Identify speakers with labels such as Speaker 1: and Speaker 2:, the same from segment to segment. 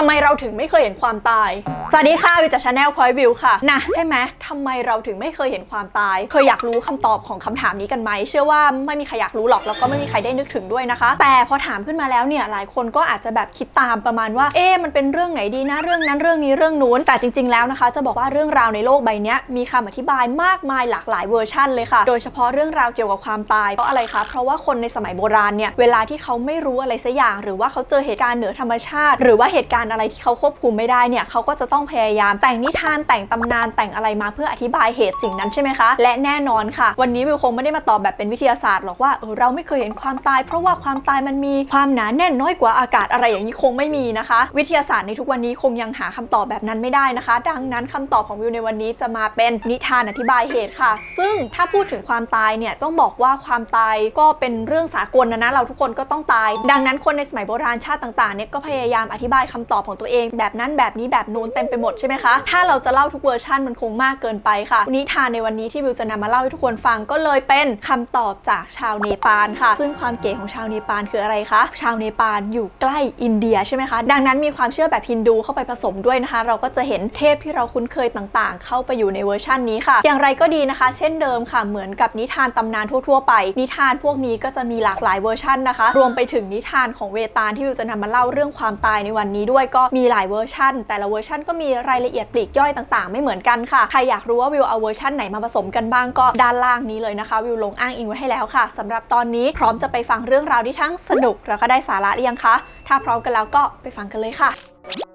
Speaker 1: ทำไมเราถึงไม่เคยเห็นความตาย สวัสดีค่ะวิจากชาแนลพอยวิวค่ะ นะใช่ไหมทำไมเราถึงไม่เคยเห็นความตาย เคยอยากรู้คำตอบของคำถามนี้กันไหม เชื่อว่าไม่มีใครอยากรู้หรอก แล้วก็ไม่มีใครได้นึกถึงด้วยนะคะ แต่พอถามขึ้นมาแล้วเนี่ย หลายคนก็อาจจะแบบคิดตามประมาณว่า เอ๊ะมันเป็นเรื่องไหนดีนะ เรื่องนั้นเรื่องนี้เรื่องนู้น แต่จริง ๆ แล้วนะคะ จะบอกว่าเรื่องราวในโลกใบเนี้ยมีคำอธิบายมากมายหลากหลายเวอร์ชันเลยค่ะ โดยเฉพาะเรื่องราวเกี่ยวกับความตาย เพราะอะไรคะ เพราะว่าคนในสมัยโบราณเนี่ย เวลาที่เขาไม่รู้อะไรสักอย่าง หรือว่าเขาเจอเหตุการณ์เหนือธรรมชาติ หรือว่าเหตุการณ์อะไรที่เขาควบคุมไม่ได้เนี่ยเขาก็จะต้องพยายามแต่งนิทานแต่งตำนานแต่งอะไรมาเพื่ออธิบายเหตุสิ่งนั้นใช่ไหมคะ และแน่นอนค่ะ วันนี้วิวคงไม่ได้มาตอบแบบเป็นวิทยาศาสตร์หรอกว่าเออเราไม่เคยเห็นความตาย เพราะว่าความตายมันมีความหนาแน่นน้อยกว่าอากาศอะไรอย่างนี้คงไม่มีนะคะ วิทยาศาสตร์ในทุกวันนี้คงยังหาคำตอบแบบนั้นไม่ได้นะคะ ดังนั้นคำตอบของวิวในวันนี้จะมาเป็นนิทานอธิบายเหตุค่ะ ซึ่งถ้าพูดถึงความตายเนี่ยต้องบอกว่าความตายก็เป็นเรื่องสากลนะนะเราทุกคนก็ต้องตาย ดังนั้นคนในสมัยโบราณชาติต่างๆเนี่ยก็พยายามอธิบายคำตอบของตัวเอง แบบนั้นแบบนี้แบบนู้นเต็มไปหมดใช่ไหมคะ ถ้าเราจะเล่าทุกเวอร์ชันมันคงมากเกินไปค่ะ นิทานในวันนี้ที่วิวจะนำมาเล่าให้ทุกคนฟังก็เลยเป็นคำตอบจากชาวเนปาลค่ะ ซึ่งความเก๋ของชาวเนปาลคืออะไรคะ ชาวเนปาลอยู่ใกล้อินเดียใช่ไหมคะ ดังนั้นมีความเชื่อแบบฮินดูเข้าไปผสมด้วยนะคะ เราก็จะเห็นเทพที่เราคุ้นเคยต่างๆ เข้าไปอยู่ในเวอร์ชันนี้ค่ะ อย่างไรก็ดีนะคะ เช่นเดิมค่ะ เหมือนกับนิทานตำนานทั่วๆไป นิทานพวกนี้ก็จะมีหลากหลายเวอร์ชันนะคะ รวมไปถึงนิทานของเวตาลที่วิวจะนำมาเล่าเรื่องความตายในวันนี้ด้วยก็มีหลายเวอร์ชันแต่ละเวอร์ชันก็มีรายละเอียดปลีกย่อยต่างๆ ไม่เหมือนกันค่ะ ใครอยากรู้ว่าวิวเอาเวอร์ชันไหนมาผสมกันบ้างก็ด้านล่างนี้เลยนะคะ วิวลงอ้างอิงไว้ให้แล้วค่ะสำหรับตอนนี้พร้อมจะไปฟังเรื่องราวที่ทั้งสนุกแล้วก็ได้สาระหรือยังคะ ถ้าพร้อมกันแล้วก็ไปฟังกันเลยค่ะ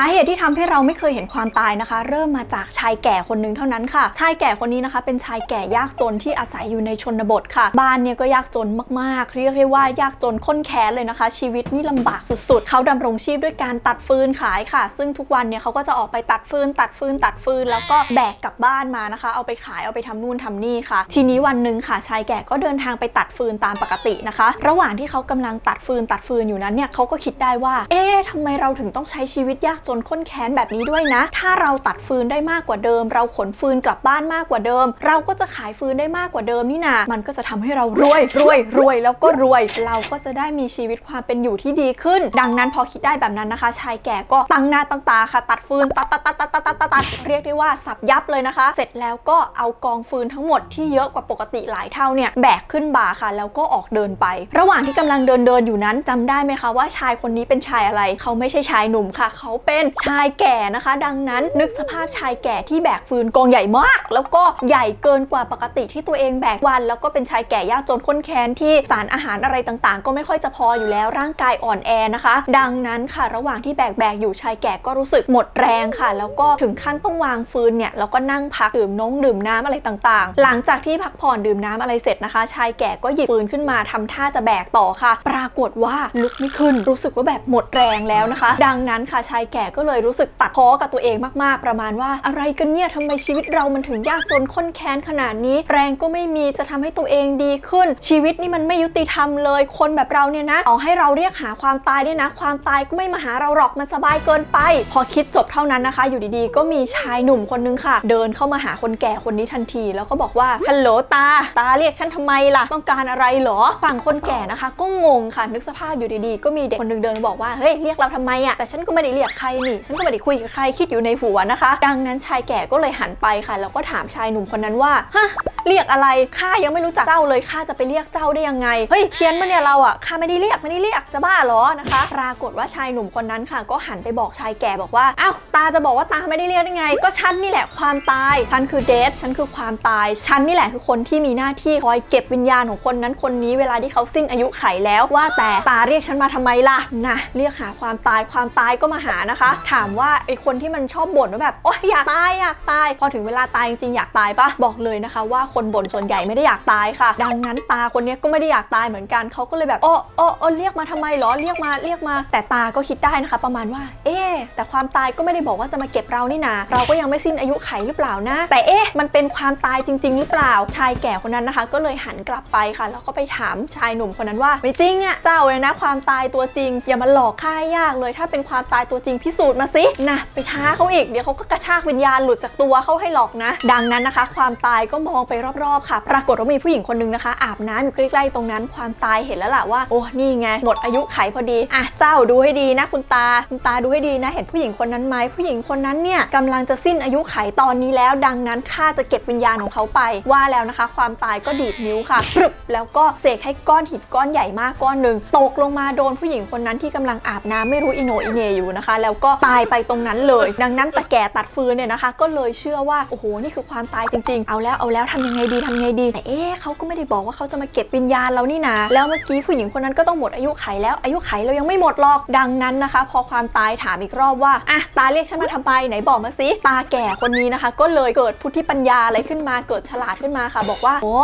Speaker 1: าเหตุที่ทำให้เราไม่เคยเห็นความตายนะคะ เริ่มมาจากชายแก่คนหนึ่งเท่านั้นค่ะ ชายแก่คนนี้นะคะ เป็นชายแก่ยากจนที่อาศัยอยู่ในชนบทค่ะ บ้านเนี่ยก็ยากจนมากๆ เรียกได้ว่ายากจนข้นแค้นเลยนะคะ ชีวิตนี่ลำบากสุดๆ เขาดำรงชีพด้วยการตัดฟืนขายค่ะ ซึ่งทุกวันเนี่ยเขาก็จะออกไปตัดฟืน ตัดฟืน ตัดฟืน แล้วก็แบกกลับบ้านมานะคะ เอาไปขายเอาไปทำนู่นทำนี่ค่ะ ทีนี้วันหนึ่งค่ะ ชายแก่ก็เดินทางไปตัดฟืนตามปกตินะคะ ระหว่างที่เขากำลังตัดฟืนตัดฟืนอยู่นั้นเนี่ยเขาก็คิดได้ว่า เอ๊ะทำไมเราถึงต้องใช้ชีวิตยากจนข้นแค้นแบบนี้ด้วยนะ ถ้าเราตัดฟืนได้มากกว่าเดิม เราขนฟืนกลับบ้านมากกว่าเดิม เราก็จะขายฟืนได้มากกว่าเดิมนี่นา มันก็จะทำให้เรารวยรวยรวยแล้วก็รวย เราก็จะได้มีชีวิตความเป็นอยู่ที่ดีขึ้น ดังนั้นพอคิดได้แบบนั้นนะคะ ชายแก่ก็ตั้งหน้าตั้งตาค่ะ ตัดฟืนตัดตัดตัดตัดตัดตัดตัดเรียกได้ว่าสับยับเลยนะคะ เสร็จแล้วก็เอากองฟืนทั้งหมดที่เยอะกว่าปกติหลายเท่าเนี่ยแบกขึ้นบ่าค่ะ แล้วก็ออกเดินไป ระหว่างที่กำลังเดินเดินอยู่นั้นจำได้ไหมคะว่าชายคนนี้เป็นชายอะไร เขาไม่ใช่ชายหนุ่มค่ะ เขาเป็นชายแก่นะคะ ดังนั้นนึกสภาพชายแก่ที่แบกฟืนกองใหญ่มาก แล้วก็ใหญ่เกินกว่าปกติที่ตัวเองแบกวัน แล้วก็เป็นชายแก่ยากจนข้นแค้นที่สารอาหารอะไรต่างๆ ก็ไม่ค่อยจะพออยู่แล้วร่างกายอ่อนแอนะคะ ดังนั้นค่ะระหว่างที่แบกแบกอยู่ชายแก่ก็รู้สึกหมดแรงค่ะ แล้วก็ถึงขั้นต้องวางฟืนเนี่ยแล้วก็นั่งพักดื่มน้องดื่มน้ำอะไรต่างๆ หลังจากที่พักผ่อนดื่มน้ำอะไรเสร็จนะคะ ชายแก่ก็หยิบฟืนขึ้นมาทำท่าจะแบกต่อค่ะ ปรากฏว่าลุกไม่ขึ้นรู้สึกว่าแบบหมดแรงแล้วนะคะ ดังนั้นค่ะชายแก่ก็เลยรู้สึกตัดพ้อกับตัวเองมากๆ ประมาณว่าอะไรกันเนี่ยทำไมชีวิตเรามันถึงยากจนข้นแค้นขนาดนี้ แรงก็ไม่มีจะทำให้ตัวเองดีขึ้น ชีวิตนี่มันไม่ยุติธรรมเลย คนแบบเราเนี่ยนะเอาให้เราเรียกหาความตายด้วยนะ ความตายก็ไม่มาหาเราหรอกมันสบายเกินไป พอคิดจบเท่านั้นนะคะ อยู่ดีๆ ก็มีชายหนุ่มคนนึงค่ะ เดินเข้ามาหาคนแก่คนนี้ทันที แล้วก็บอกว่าฮัลโหลตา ตาเรียกฉันทำไมล่ะ ต้องการอะไรเหรอฝั่งคนแก่นะคะ ก็งงค่ะนึกสภาพอยู่ดีๆ ก็มีเด็กคนหนึงเดินบอกว่าเฮ้ยเรียกเราทำไมอะแต่ฉันก็ไม่ได้เรียกใครนี่ฉันก็ไม่ได้คุยกับใครคิดอยู่ในหัวนะคะ ดังนั้นชายแก่ก็เลยหันไปค่ะ แล้วก็ถามชายหนุ่มคนนั้นว่าฮะเรียกอะไรข้ายังไม่รู้จักเจ้าเลยข้าจะไปเรียกเจ้าได้ยังไงเฮ้ยเพี้ยนปะเนี่ยเราอะข้าไม่ได้เรียกไม่ได้เรียกจะบ้าหรอนะคะปรากฏว่าชายหนุ่มคนนั้นค่ะ ก็หันไปบอกชายแก่บอกว่าอ้าวตาจะบอกว่าตาไม่ได้เรียกได้ไง ก็ฉันนี่แหละความตายฉันคือเดทฉันคือความตายฉันนี่แหละคือคนที่มีหน้าที่คอยเก็บวิญญาณของคนนั้นคนนี้เวลาที่เขาสิ้นอายุไขแล้วว่าแต่ตาเรียกฉันมาทำไมล่ะนะเรียกหาความตายความตายก็มาหานะคะถามว่าไอคนที่มันชอบบ่นว่าแบบโอ๊ยอยากตายอยากตาย พอถึงเวลาตายจริงๆอยากตายปะบอกเลยนะคะ ว่าคนบ่นส่วนใหญ่ไม่ได้อยากตายค่ะ ดังนั้นตาคนนี้ก็ไม่ได้อยากตายเหมือนกันเขาก็เลยแบบโอ้โอ้โอ้เรียกมาทำไมเหรอเรียกมาเรียกมา แต่ตาก็คิดได้นะคะ ประมาณว่า เอ๊แต่ความตายก็ไม่ได้บอกว่าจะมาเก็บเรานี่นาเราก็ยังไม่สิ้นอายุไขหรือเปล่านะ แต่เอ๊ะมันเป็นความตายจริง ๆ หรือเปล่าชายแก่คนนั้นนะคะ ก็เลยหันกลับไปค่ะ แล้วก็ไปถามชายหนุ่มคนนั้นว่าไม่จริงอะเจ้าเลยนะ ความตายตัวจริง อย่ามาหลอกข้ายากเลย ถ้าเป็นความตายตัวจริงพิสูจน์มาสินะไปท้าเขาอีกเดี๋ยวเขาก็กระชากวิญญาณหลุดจากตัวเขาให้หรอกนะ ดังนั้นนะคะ ความตายก็มองไปรอบๆค่ะ ปรากฏว่ามีผู้หญิงคนนึงนะคะ อาบน้ำอยู่ใกล้ๆตรงนั้น ความตายเห็นแล้วล่ะว่าโอ้นี่ไงหมดอายุไขพอดีอะเจ้าดูให้ดีนะคุณตาคุณตาดูให้ดีนะ เห็นผู้หญิงคนนั้นไหมผู้หญิงคนนั้นเนี่ยกำลังจะสิ้นอายุไขตอนนี้แล้ว ดังนั้นข้าจะเก็บวิญญาณของเขาไปว่าแล้วนะคะ ความตายก็ดีดนิ้วค่ะปรึบแล้วก็เสกให้ก้อนหินก้อนใหญ่มากก้อนหนึ่งตกลงมาโดนผู้หญิงคนนั้นที่กำลังอาบน้ำไม่รู้อิโนอิเนอยู่นะคะ แล้วก็ตายไปตรงนั้นเลย ดังนั้นตะแก่ตัดฟืนเนี่ยนะคะ ก็เลยเชื่อว่าโอ้โหนี่คือความตายจริง ๆ เอาแล้วเอาแล้วทำยังไงดีทำยังไงดีแต่เอ๊ะเขาก็ไม่ได้บอกว่าเขาจะมาเก็บวิญญาณเรานี่นาแล้วเมื่อกี้ผู้หญิงคนนั้นก็ต้องหมดอายุไขแล้วอายุไขเรายังไม่หมดหรอกดังนั้นนะคะ พอความตายถามอีกรอบว่าอะตาเรียกฉันมาทำไมไหนบอกมาสิตาแก่คนนี้นะคะ ก็เลยเกิดพุทธิปัญญาอะไรขึ้นมาเกิดฉลาดขึ้นมาค่ะ บอกว่าโอ้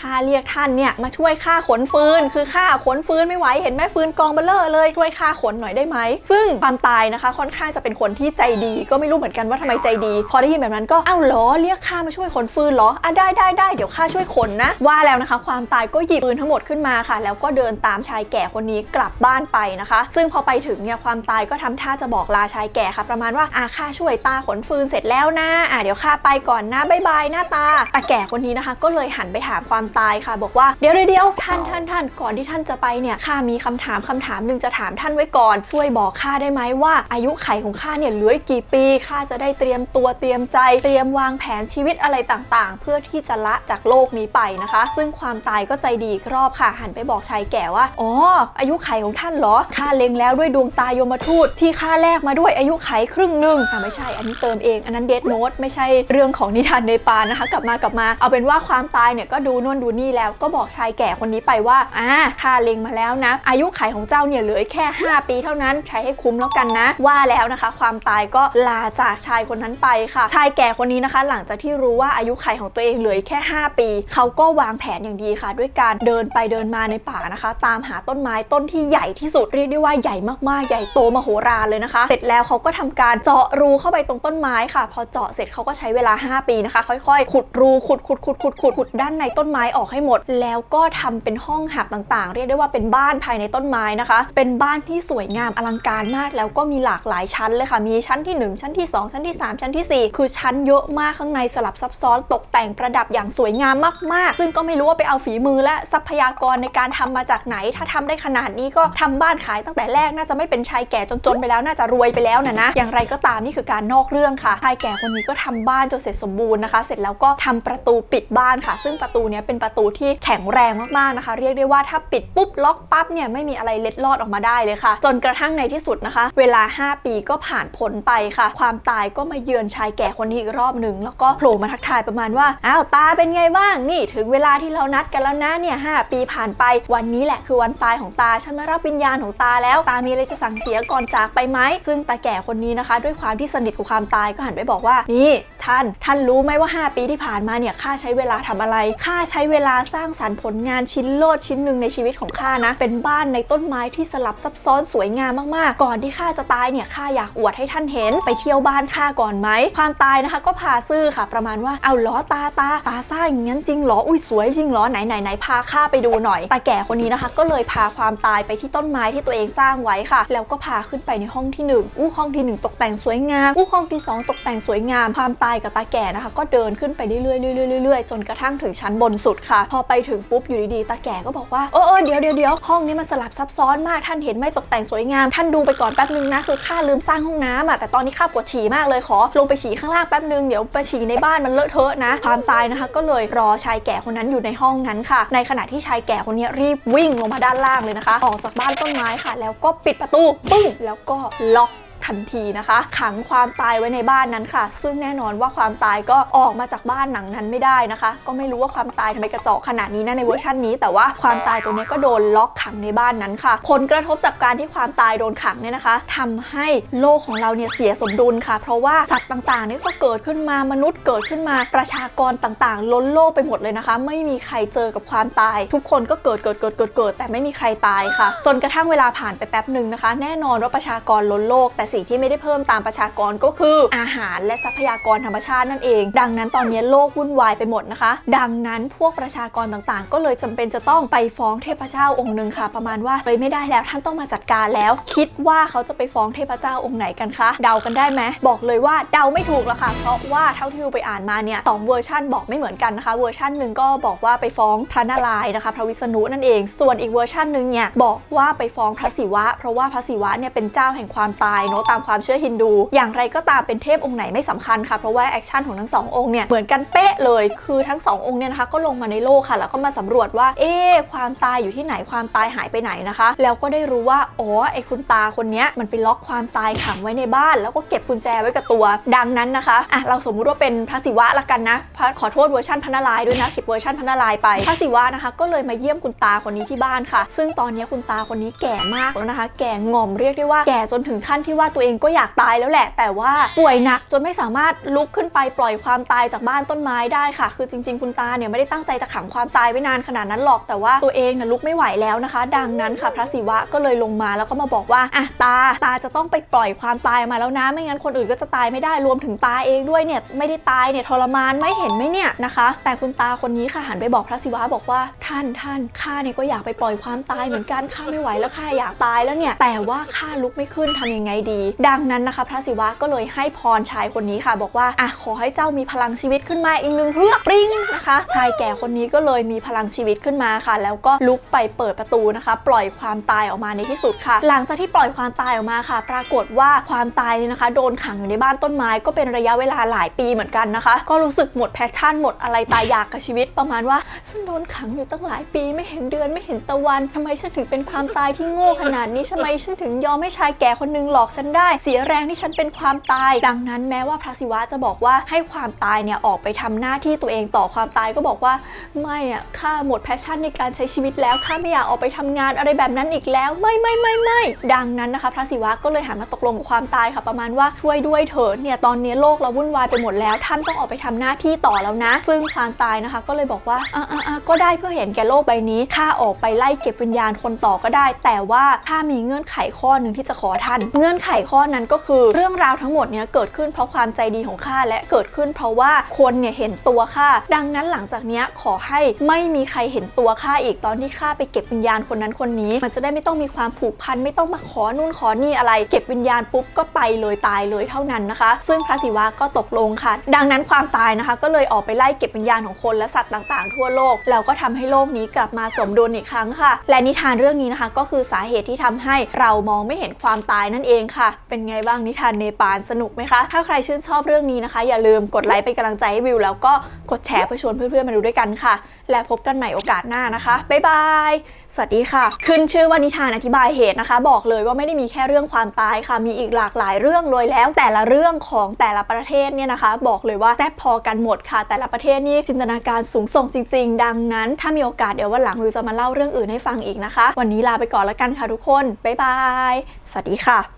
Speaker 1: ข้าเรียกท่านเนี่ยมาช่วยข้าขนฟืน คือข้าขนฟืนไม่ไหวเห็นไหมฟืนกองเบลเลอร์เลยช่วยข้าขนหน่อยได้ไหมซึ่งความตายนะคะค่อนข้างจะเป็นคนที่ใจดี ก็ไม่รู้เหมือนกันว่าทำไมใจดี พอได้ยินแบบนั้นก็เอ้าเหรอเรียกข้ามาช่วยขนฟืนเหรออะได้ได้ได้เดี๋ยวข้าช่วยขนนะ ว่าแล้วนะคะ ความตายก็หยิบปืนทั้งหมดขึ้นมาค่ะ แล้วก็เดินตามชายแก่คนนี้กลับบ้านไปนะคะ ซึ่งพอไปถึงเนี่ยความตายก็ทำท่าจะบอกลาชายแก่ค่ะ ประมาณว่าอะข้าช่วยตาขนฟืนเสร็จแล้วนะอะเดี๋ยวข้าไปก่อนนะบายบายหน้าตาตาแก่คนนี้นะคะ ก็เลยหันไปถามความตายค่ะ บอกว่าเดี๋ยวเดี๋ยวท่านท่านท่านก่อนที่ท่านจะไปเนี่ยข้ามีคำถามคำถามหนึ่งจะถามท่านไว้ก่อน ช่วยบอกข้าได้ไหมว่าอาายุไขของข้าเนี่ยเหลือกี่ปีข้าจะได้เตรียมตัวเตรียมใจ เตรียมวางแผนชีวิตอะไรต่างๆ เพื่อที่จะละจากโลกนี้ไปนะคะ ซึ่งความตายก็ใจดีรอบค่ะ หันไปบอกชายแก่ว่าอ๋ออายุไขของท่านเหรอข้าเล็งแล้วด้วยดวงตายมทูตที่ข้าแลกมาด้วยอายุไขครึ่งหนึ่งอะไม่ใช่อันนี้เติมเองอันนั้นเดดโนตไม่ใช่เรื่องของนิทานในปานนะคะ กลับมากลับมา เอาเป็นว่าความตายเนี่ยก็ดูนู่นดูนี่แล้วก็บอกชายแก่คนนี้ไปว่าอ่าข้าเล็งมาแล้วนะ อายุไขของเจ้าเนี่ยเหลือแค่ 5 ปีเท่านั้นใช้ให้คุ้มแล้วกันนะว่าแล้วนะคะ ความตายก็ลาจากชายคนนั้นไปค่ะ ชายแก่คนนี้นะคะ หลังจากที่รู้ว่าอายุไขของตัวเองเหลือแค่ 5 ปี เขาก็วางแผนอย่างดีค่ะ ด้วยการเดินไปเดินมาในป่านะคะ ตามหาต้นไม้ต้นที่ใหญ่ที่สุดเรียกได้ว่าใหญ่มากๆ ใหญ่โตมโหฬารเลยนะคะ เสร็จแล้วเขาก็ทำการเจาะรูเข้าไปตรงต้นไม้ค่ะ พอเจาะเสร็จเขาก็ใช้เวลา 5 ปีนะคะ ค่อยๆ ขุดรูขุดขุดขุดขุดขุดขุดด้านในต้นไม้ออกให้หมด แล้วก็ทำเป็นห้องหับต่างๆ เรียกได้ว่าเป็นบ้านภายในต้นไม้นะคะ เป็นบ้านที่สวยงามอลังการมาก แล้วก็มีหลากหลายชั้นเลยค่ะ มีชั้นที่ 1 ชั้นที่ 2 ชั้นที่ 3 ชั้นทีสี่ 4 คือชั้นเยอะมากข้างในสลับซับซ้อนตกแต่งประดับอย่างสวยงามมากๆ ซึ่งก็ไม่รู้ว่าไปเอาฝีมือและทรัพยากรในการทำมาจากไหน ถ้าทำได้ขนาดนี้ก็ทำบ้านขายตั้งแต่แรกน่าจะไม่เป็นชายแก่จนๆไปแล้วน่าจะรวยไปแล้วนะนะ อย่างไรก็ตามนี่คือการนอกเรื่องค่ะชายแก่คนนี้ก็ทำบ้านจนเสร็จสมบูรณ์นะคะ เสร็จแล้วก็ทำประตูปิดบ้านค่ะ ซึ่งประตูเนี้ยเป็นประตูที่แข็งแรงมากๆนะคะ เรียกได้ว่าถ้าปิดปุ๊บล็อกปั๊บเนี่ยไม่มีอะไรเล็ดลอดออกมาได้เลยค่ะ จนกระทั่งในที่สุดนะคะ เวลา5 ปีก็ผ่านพ้นไปค่ะ ความตายก็มาเยือนชายแก่คนนี้อีกรอบหนึ่งแล้วก็โผล่มาทักทายประมาณว่าอ้าวตาเป็นไงบ้างนี่ถึงเวลาที่เรานัดกันแล้วนะเนี่ยหปีผ่านไป วันนี้แหละคือวันตายของตาฉันมารับวิญญาณของตาแล้วตามีอะไรจะสั่งเสียก่อนจากไปไหมซึ่งตาแก่คนนี้นะคะ ด้วยความที่สนิทกับความตายก็หันไปบอกว่านี่ท่านท่านรู้ไหมว่า 5 ปีที่ผ่านมาเนี่ยข้าใช้เวลาทำอะไรข้าใช้เวลาสร้างสรรค์ผลงานชิ้นโลดชิ้นหนึ่งในชีวิตของข้านะ เป็นบ้านในต้นไม้ที่สลับซับซ้อนสวยงามมากๆ ก่อนที่ข้าจะตายเนี่ยข้าอยากอวดให้ท่านเห็น ไปเที่ยวบ้านข้าก่อนไหม ความตายนะคะก็พาซื่อค่ะ ประมาณว่าเอาล้อตาตาตาสร้างอย่างนั้นจริงเหรออุ้ยสวยจริงเหรอไหนไหนไหนพาข้าไปดูหน่อยตาแก่คนนี้นะคะ ก็เลยพาความตายไปที่ต้นไม้ที่ตัวเองสร้างไว้ค่ะ แล้วก็พาขึ้นไปในห้องที่หนึ่งอู้ห้องที่หนึ่งตกแต่งสวยงามอู้ห้องที่สองตกแต่งสวยงาม ความตายกับตาแก่นะคะ ก็เดินขึ้นไปเรื่อยๆเรื่อยๆเรื่อยจนกระทั่งถึงชั้นบนสุดค่ะ พอไปถึงปุ๊บอยู่ดีๆตาแก่ก็บอกว่าเออเออเดี๋ยวเดี๋ยวเดี๋ยวห้องนี้มันสลับซับซ้อนมากท่านเห็นไหมตกแต่งสวยงาม ท่านดูไปก่อนแป๊บนึงนะคือข้าลืมสร้างห้องน้ำอะแต่ตอนนี้ข้าปวดฉี่มากเลยขอลงไปฉี่ข้างล่างแป๊บนึงเดี๋ยวไปฉี่ในบ้านมันเลอะเทอะนะ ความตายนะคะ ก็เลยรอชายแก่คนนั้นอยู่ในห้องนั้นค่ะ ในขณะที่ชายแก่คนนี้รีบวิ่งลงมาด้านล่างเลยนะคะ ออกจากบ้านต้นไม้ค่ะ แล้วก็ปิดประตูปึ้งแล้วก็ล็อก ทันทีนะคะ ขังความตายไว้ในบ้านนั้นค่ะ ซึ่งแน่นอนว่าความตายก็ออกมาจากบ้านหลังนั้นไม่ได้นะคะ ก็ไม่รู้ว่าความตายทำไมกระจอกขนาดนี้นะในเวอร์ชันนี้ แต่ว่าความตายตัวนี้ก็โดนล็อกขังในบ้านนั้นค่ะ ผลกระทบจากการที่ความตายโดนขังเนี่ยนะคะทำให้โลกของเราเนี่ยเสียสมดุลค่ะ เพราะว่าสัตว์ต่างๆนี่ก็เกิดขึ้นมามนุษย์เกิดขึ้นมาประชากรต่างๆ ล้นโลกไปหมดเลยนะคะ ไม่มีใครเจอกับความตาย ทุกคนก็เกิดเกิดเกิดเกิดเกิดแต่ไม่มีใครตายค่ะ จนกระทั่งเวลาผ่านไปแป๊บหนึ่งนะคะ แน่นอนว่าประชากรล้นโลกแต่สิ่งที่ไม่ได้เพิ่มตามประชากรก็คืออาหารและทรัพยากรธรรมชาตินั่นเอง ดังนั้นตอนนี้โลกวุ่นวายไปหมดนะคะ ดังนั้นพวกประชากรต่างๆ ก็เลยจำเป็นจะต้องไปฟ้องเทพเจ้าองค์หนึ่งค่ะ ประมาณว่าเฮ้ยไม่ได้แล้วท่านต้องมาจัดการแล้ว คิดว่าเขาจะไปฟ้องเทพเจ้าองค์ไหนกันคะเดากันได้ไหมบอกเลยว่าเดาไม่ถูกละค่ะเพราะว่าเท่าที่วิวไปอ่านมาเนี่ยสองเวอร์ชันบอกไม่เหมือนกันนะคะเวอร์ชันหนึ่งก็บอกว่าไปฟ้องพระนารายณ์นะคะ พระวิษณุนั่นเอง ส่วนอีกเวอร์ชันหนึ่งเนี่ยบอกว่าไปฟ้องพระศิวะ เพราะว่าพระศิวะเนี่ยเป็นเจ้าแห่งความตายเนาะตามความเชื่อฮินดู อย่างไรก็ตามเป็นเทพองค์ไหนไม่สำคัญค่ะ เพราะว่าแอคชั่นของทั้งสององค์เนี่ยเหมือนกันเป๊ะเลยคือทั้งสององค์เนี่ยนะคะก็ลงมาในโลกค่ะ แล้วก็มาสำรวจว่าเอ๊ความตายอยู่ที่ไหนความตายหายไปไหนนะคะ แล้วก็ได้รู้ว่าอ๋อไอ้คุณตาคนนี้มันไปล็อกความตายขังไว้ในบ้าน แล้วก็เก็บกุญแจไว้กับตัว ดังนั้นนะคะอะเราสมมุติว่าเป็นพระศิวะละกันนะพระขอโทษเวอร์ชันพระนารายณ์ด้วยนะเก็บเวอร์ชันพระนารายไปพระศิวะนะคะ ก็เลยมาเยี่ยมคุณตาคนนี้ที่บ้านค่ะ ซึ่งตอนนี้คุณตาคนนี้แก่มากแล้วนะคะ แก่งอมเรียกได้ว่าแก่จนถึงขั้นที่ว่าตัวเองก็อยากตายแล้วแหละ แต่ว่าป่วยหนักจนไม่สามารถลุกขึ้นไปปล่อยความตายจากบ้านต้นไม้ได้ค่ะ คือจริง ๆ คุณตาเนี่ยไม่ได้ตั้งใจจะขังความตายไว้นานขนาดนั้นหรอกแต่ว่าตัวเองน่ะลุกไม่ไหวแล้วนะคะ ดังนั้นค่ะพระศิวะก็เลยลงมาแล้วก็มาบอกว่าอะตาตาจะต้องไปปล่อยความตายมาแล้วนะ ไม่งั้นคนอื่นก็จะตายไม่ได้รวมถึงตาเองด้วยเนี่ยไม่ได้ตายเนี่ยทรมานไม่เห็นไหมเนี่ยนะคะ แต่คุณตาคนนี้ค่ะหันไปบอกพระศิวะบอกว่าท่านท่านข้าเนี่ยก็อยากไปปล่อยความตายเหมือนกันข้าไม่ไหวแล้วข้าอยากตายแล้วเนี่ยแต่ว่าข้าลุกไม่ขึ้นทำยังไงดีดังนั้นนะคะพระศิวะก็เลยให้พรชายคนนี้ค่ะ บอกว่าอะขอให้เจ้ามีพลังชีวิตขึ้นมาอีกหนึ่งเฮือกปริ้งนะคะ ชายแก่คนนี้ก็เลยมีพลังชีวิตขึ้นมาค่ะ แล้วก็ลุกไปเปิดประตูนะคะ ปล่อยความตายออกมาในที่สุดค่ะ หลังจากที่ปล่อยความตายออกมาค่ะ ปรากฏว่าความตายเนี่ยนะคะ โดนขังอยู่ในบ้านต้นไม้ก็เป็นระยะเวลาหลายปีเหมือนกันนะคะ ก็รู้สึกหมดแพชชั่นหมดอะไรตายอยากกับชีวิตประมาณว่าฉันโดนขังอยู่ตั้งหลายปีไม่เห็นเดือนไม่เห็นตะวันทำไมฉันถึงเป็นความตายที่โง่ขนาดนี้ทำไมฉันถึงยอมให้ชายแก่คนนึงหลอกฉันได้ เสียแรงที่ฉันเป็นความตาย ดังนั้นแม้ว่าพระศิวะจะบอกว่าให้ความตายเนี่ยออกไปทำหน้าที่ตัวเองต่อความตายก็บอกว่าไม่อะข้าหมดแพชชั่นในการใช้ชีวิตแล้วข้าไม่อยากออกไปทำงานอะไรแบบนั้นอีกแล้ว ไม่ไม่ไม่ไม่ดังนั้นนะคะ พระศิวะก็เลยหันมาตกลงกับความตายค่ะประมาณว่าช่วยด้วยเถิดเนี่ยตอนนี้โลกเราวุ่นวายไปหมดแล้ว ท่านต้องออกไปทำหน้าที่ต่อแล้วนะ ซึ่งความตายนะคะ ก็เลยบอกว่าอ่าอ่าอ่าก็ได้เพื่อเห็นแก่โลกใบนี้ข้าออกไปไล่เก็บวิญญาณคนต่อก็ได้ แต่ว่าข้ามีเงื่อนไขข้อหนึ่งที่จะขอท่าน เงื่อนไขข้อนั้นก็คือเรื่องราวทั้งหมดเนี้ยเกิดขึ้นเพราะความใจดีของข้าและเกิดขึ้นเพราะว่าคนเนี่ยเห็นตัวข้าดังนั้นหลังจากเนี้ยขอให้ไม่มีใครเห็นตัวข้าอีกตอนที่ข้าไปเก็บวิญญาณคนนั้นคนนี้ มันจะได้ไม่ต้องมีความผูกพันไม่ต้องมาขอนู่นขอนี่อะไร เก็บวิญญาณปุ๊บก็ไปเลยตายเลยเท่านั้นนะคะ ซึ่งพระศิวะก็ตกลงค่ะ ดังนั้นความตายนะคะ ก็เลยออกไปไล่เก็บวิญญาณของคนและสัตว์ต่างๆ ทั่วโลกแล้วก็ทำให้โลกนี้กลับมาสมดุลอีกครั้งค่ะ และนิทานเรื่องนี้นะคะ ก็คือสาเหตุที่ทำให้เรามองไม่เห็นความตายนั่นเองค่ะ เป็นไงบ้างนิทานเนปาลสนุกไหมคะ ถ้าใครชื่นชอบเรื่องนี้นะคะ อย่าลืมกดไลค์เป็นกำลังใจให้วิว แล้วก็กดแชร์เพื่อชวนเพื่อนๆมาดูด้วยกันค่ะ และพบกันใหม่โอกาสหน้านะคะ บ๊ายบาย สวัสดีค่ะ ขึ้นชื่อว่านิทานอธิบายเหตุนะคะ บอกเลยว่าไม่ได้มีแค่เรื่องความตายค่ะ มีอีกหลากหลายเรื่องเลยแล้ว แต่ละเรื่องของแต่ละประเทศเนี่ยนะคะ บอกเลยว่าแทบพอกันหมดค่ะ แต่ละประเทศนี่จินตนาการสูงส่งจริง ๆ ดังนั้น ถ้ามีโอกาสเดี๋ยววันหลังวิวจะมาเล่าเรื่องอื่นให้ฟังอีกนะคะ วันนี้ลาไปก่อนแล้วกันค่ะทุกคน บ๊ายบาย สวัสดีค่ะ